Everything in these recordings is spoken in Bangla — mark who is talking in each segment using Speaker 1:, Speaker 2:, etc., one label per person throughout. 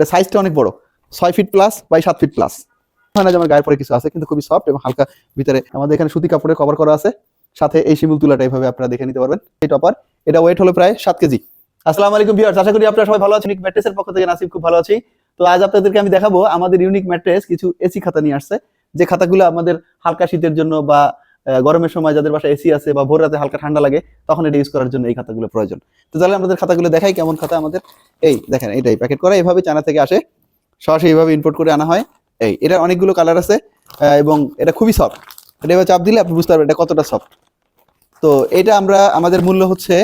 Speaker 1: এটা সাইজটা অনেক বড়। ছয় ফিট প্লাস বাই সাত ফিট প্লাস হয় না যে আমার গায়ের পরে কিছু আছে, কিন্তু খুবই সফট এবং হালকা ভিতরে আমাদের এখানে সুতি কাপড়ে কভার করা আছে। সাথে এই শিমুল তুলাটা এইভাবে আপনারা দেখে নিতে পারবেন। এই টপার এটা ওয়েট হলো প্রায় সাত কেজি। আসসালামু আলাইকুম ভিউয়ার্স আশা করি আপনারা সবাই ভালো আছেন। ম্যাট্রেসের পক্ষ থেকে নাসিব খুব ভালো আছি। তো আজ আপনাদেরকে আমি দেখাবো আমাদের ইউনিক ম্যাট্রেস কিছু এসি খাতা নিয়ে আসছে। যে খাতাগুলো আমাদের হালকা শীতের জন্য বা গরমের সময় যাদের বাসায় এসি আছে বা ভোর রাতে হালকা ঠান্ডা লাগে, তখন এটা ইউজ করার জন্য এই খাতাগুলো প্রয়োজন। তো তাহলে আমাদের খাতাগুলো দেখাই কেমন খাতা আমাদের। এই দেখেন এটাই প্যাকেট করা। এইভাবে চায়না থেকে আসে। সরাসরি এইভাবে ইম্পোর্ট করে আনা হয়। এই এটা অনেকগুলো কালার আছে এবং এটা খুবই সফট এটা এবার চাপ দিলে আপনি বুঝতে পারবেন এটা কতটা সফট তো এটা আমরা, আমাদের মূল্য হচ্ছে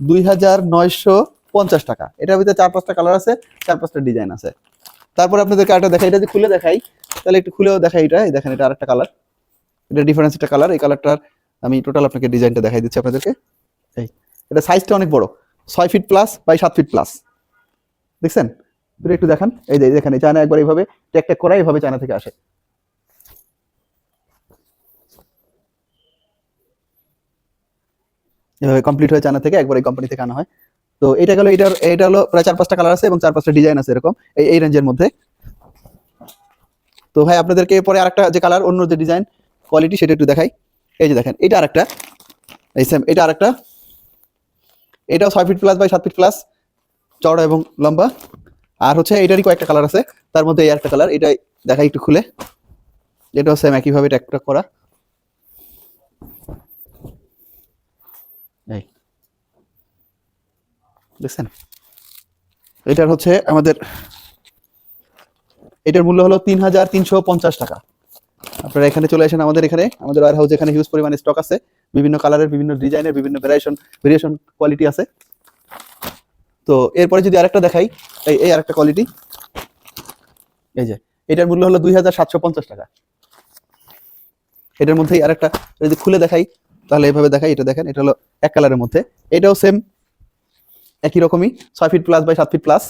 Speaker 1: দুই হাজার নয়শো পঞ্চাশ টাকা। এটার ভিতরে চার পাঁচটা কালার আছে, চার পাঁচটা ডিজাইন আছে। তারপর আপনাদেরকে আরেকটা দেখাই। এটা যদি খুলে দেখাই, তাহলে একটু খুলেও দেখাই এটা। দেখেন, এটা আরেকটা কালার এটা ডিফারেন্স একটা কালার এই কালারটার আমি টোটাল আপনাকে ডিজাইনটা দেখাই দিচ্ছি আপনাদেরকে। এই। এটা সাইজটা অনেক বড় ছয় ফিট প্লাস বাই সাত ফিট প্লাস দেখছেন? দূরে একটু দেখান। এই যে দেখেন চায়না একবার এইভাবে ট্যাক ট্যাক করা এইভাবে চায়না থেকে আসে। এভাবে কমপ্লিট হয়ে চায়না থেকে একবার এই কোম্পানি থেকে আনা হয়। তো এটা গেল এটার এটা হলো প্রায় চার পাঁচটা কালার আছে এবং চার পাঁচটা ডিজাইন আছে এরকম এই এই রেঞ্জের মধ্যে। তো ভাই আপনাদেরকে পরে আরেকটা যে কালার অন্য যে ডিজাইন কোয়ালিটি সেটা একটু দেখাই। এই যে দেখেন, এটা আরেকটা। এই সেম এটা আরেকটা। এটাও ছয় ফিট প্লাস বাই সাত ফিট প্লাস চওড়া এবং লম্বা। আর হচ্ছে এটারই কয়েকটা কালার আছে। তার মধ্যে এই একটা কালার এটাই দেখাই একটু খুলে। এটাও সেম একইভাবে ট্যাক ট্যাক করা। দেখছেন? এটার হচ্ছে আমাদের, এটার মূল্য হলো তিন হাজার তিনশো পঞ্চাশ টাকা। আপনারা এখানে চলে আসেন আমাদের এখানে। আমাদের ওয়ার হাউস এখানে হিউজ পরিমাণে স্টক আছে। বিভিন্ন কালারের বিভিন্ন ডিজাইনের বিভিন্ন ভ্যারিয়েশন ভেরিয়েশন কোয়ালিটি আছে। তো এরপরে যদি আরেকটা দেখাই, এই এই আরেকটা কোয়ালিটি এই যে, এটার মূল্য হলো দুই হাজার সাতশো পঞ্চাশ টাকা। এটার মধ্যেই আরেকটা যদি খুলে দেখাই, তাহলে এভাবে দেখাই, এটা দেখেন, এটা হলো এক কালারের মধ্যে। এটাও সেম একই রকমই, ছয় ফিট প্লাস বাই সাত ফিট প্লাস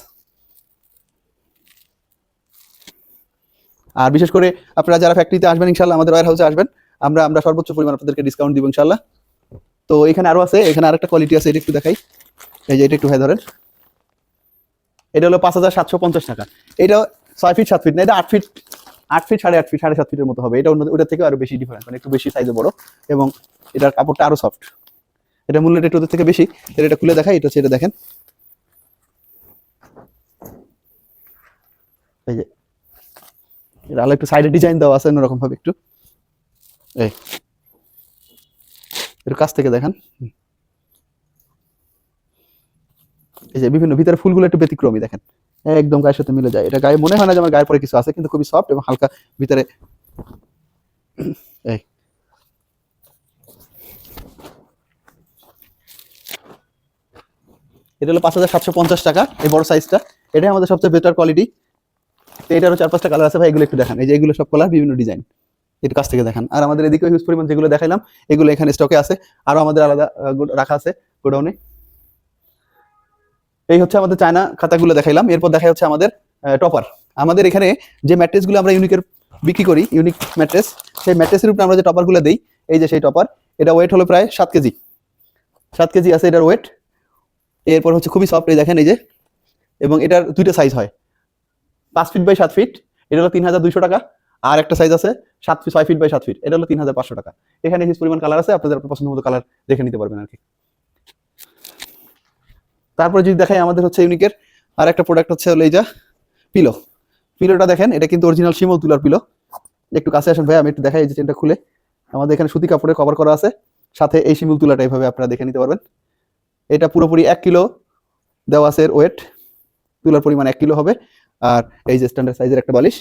Speaker 1: আর বিশেষ করে আপনারা যারা ফ্যাক্টরিতে আসবেন ইনশাল্লাহ আমাদের ওয়ার হাউসে আসবেন, আমরা আমরা সর্বোচ্চ পরিমাণ আপনাদেরকে ডিসকাউন্ট দিব ইনশাল্লাহ তো এখানে আরও আছে, এখানে আরেকটা কোয়ালিটি আছে, এটা একটু দেখাই। এই যে এটা একটু হয়ে ধরেন এটা হলো পাঁচ হাজার সাতশো পঞ্চাশ টাকা। এটা ছয় ফিট সাত ফিট না, এটা আট ফিট আট ফিট সাড়ে আট ফিট সাড়ে সাত ফিটের মতো হবে। এটা অন্য, ওটার থেকে আরও বেশি ডিফারেন্স মানে একটু বেশি সাইজে বড়। এবং এটার কাপড়টা আরও সফট এটা মূল্যটা একটু ওদের থেকে বেশি। এটা খুলে দেখাই, এটা হচ্ছে, এটা দেখেন। এই যে আলো একটু সাইডে ডিজাইন দেওয়া আছে, অন্যরকম ভাবে একটু। এই। একটু কাছ থেকে দেখেন। এই যে বিভিন্ন ভিতরে ফুলগুলো একটু ব্যতিক্রমী, দেখেন। একদম গায়ের সাথে মিলে যায়। এটা গায়ে মনে হয় না যে আমার গায়ের পরে কিছু আছে, কিন্তু খুবই সফট এবং হালকা ভিতরে। এই। এটা হলো পাঁচ হাজার সাতশো পঞ্চাশ টাকা, এই বড় সাইজটা এটাই আমাদের সবচেয়ে বেটার কোয়ালিটি এটারও চার পাঁচটা কালার আছে ভাই, এগুলো একটু দেখান। এই যে এগুলো সব কালার বিভিন্ন ডিজাইন একটু কাছ থেকে দেখান। আর আমাদের এদিকে হিউজ পরিমাণ যেগুলো দেখাইলাম, এগুলো এখানে স্টকে আছে। আরও আমাদের আলাদা রাখা আছে গোডাউনে। এই হচ্ছে আমাদের চায়না খাতাগুলো দেখাইলাম। এরপর দেখা হচ্ছে আমাদের টপার আমাদের এখানে যে ম্যাট্রেসগুলো আমরা ইউনিকের বিক্রি করি ইউনিক ম্যাট্রেস সেই ম্যাট্রেসের উপরে আমরা যে টপারগুলো দিই, এই যে সেই টপার এটা ওয়েট হলো প্রায় সাত কেজি। সাত কেজি আছে এটার ওয়েট এরপর হচ্ছে খুবই সফট এই দেখেন এই যে। এবং এটার দুইটা সাইজ হয়। পাঁচ ফিট বাই সাত ফিট এটা হলো তিন হাজার দুইশো টাকা। আর একটা সাইজ আছে সাত ফিট ছয় ফিট বাই সাত ফিট এটা হলো তিন হাজার পাঁচশো টাকা। এখানে হিউজ পরিমাণ কালার আছে, আপনাদের আপনার পছন্দ মতো কালার দেখে নিতে পারবেন আর কি। তারপরে যদি দেখাই আমাদের হচ্ছে ইউনিকের আর একটা প্রোডাক্ট হচ্ছে হলো এই যা পিলো পিলোটা দেখেন, এটা কিন্তু অরিজিনাল শিমল তুলার পিলো একটু কাছে আসেন ভাই, আমি একটু দেখাই এই যে চেনটা খুলে। আমাদের এখানে সুতি কাপড়ে কভার করা আছে। সাথে এই শিমুল তুলাটা এইভাবে আপনারা দেখে নিতে পারবেন। এটা পুরোপুরি এক কিলো দেওয়া আছে ওয়েট তুলার পরিমাণ এক কিলো হবে। আর এই যে স্ট্যান্ডার্ড সাইজের একটা বালিশ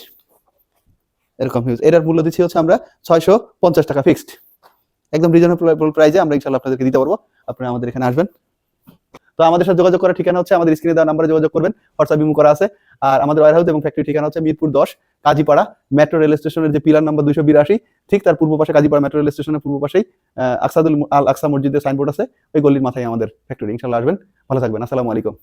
Speaker 1: এরকম হিউজ এটার মূল্য দিচ্ছি হচ্ছে আমরা ছয়শো পঞ্চাশ টাকা ফিক্সড একদম রিজনেবল প্রাইসে আমরা ইনশাল্লাহ আপনাদেরকে দিতে পারব। আপনারা আমাদের এখানে আসবেন। তো আমাদের সাথে যোগাযোগ করার ঠিকানা হচ্ছে আমাদের স্ক্রিনে দেওয়া নাম্বারে যোগাযোগ করবেন হোয়াটসঅ্যাপ বিমু করা আছে। আর আমাদের ওয়ার হাউস এবং ফ্যাক্টরি ঠিকানা হচ্ছে মিরপুর দশ, কাজীপাড়া মেট্রো রেল স্টেশনের যে পিলার নাম্বার দুইশো বিরাশি, ঠিক তার পূর্ব পাশে কাজীপাড়া মেট্রো রেল স্টেশনের পূর্ব পাশেই আকসাদুল আল আকসা মসজিদের সাইনবোর্ড আছে। ওই গলির মাথায় আমাদের ফ্যাক্টরি ইনশাল্লাহ আসবেন। ভালো থাকবেন। আসসালামু আলাইকুম।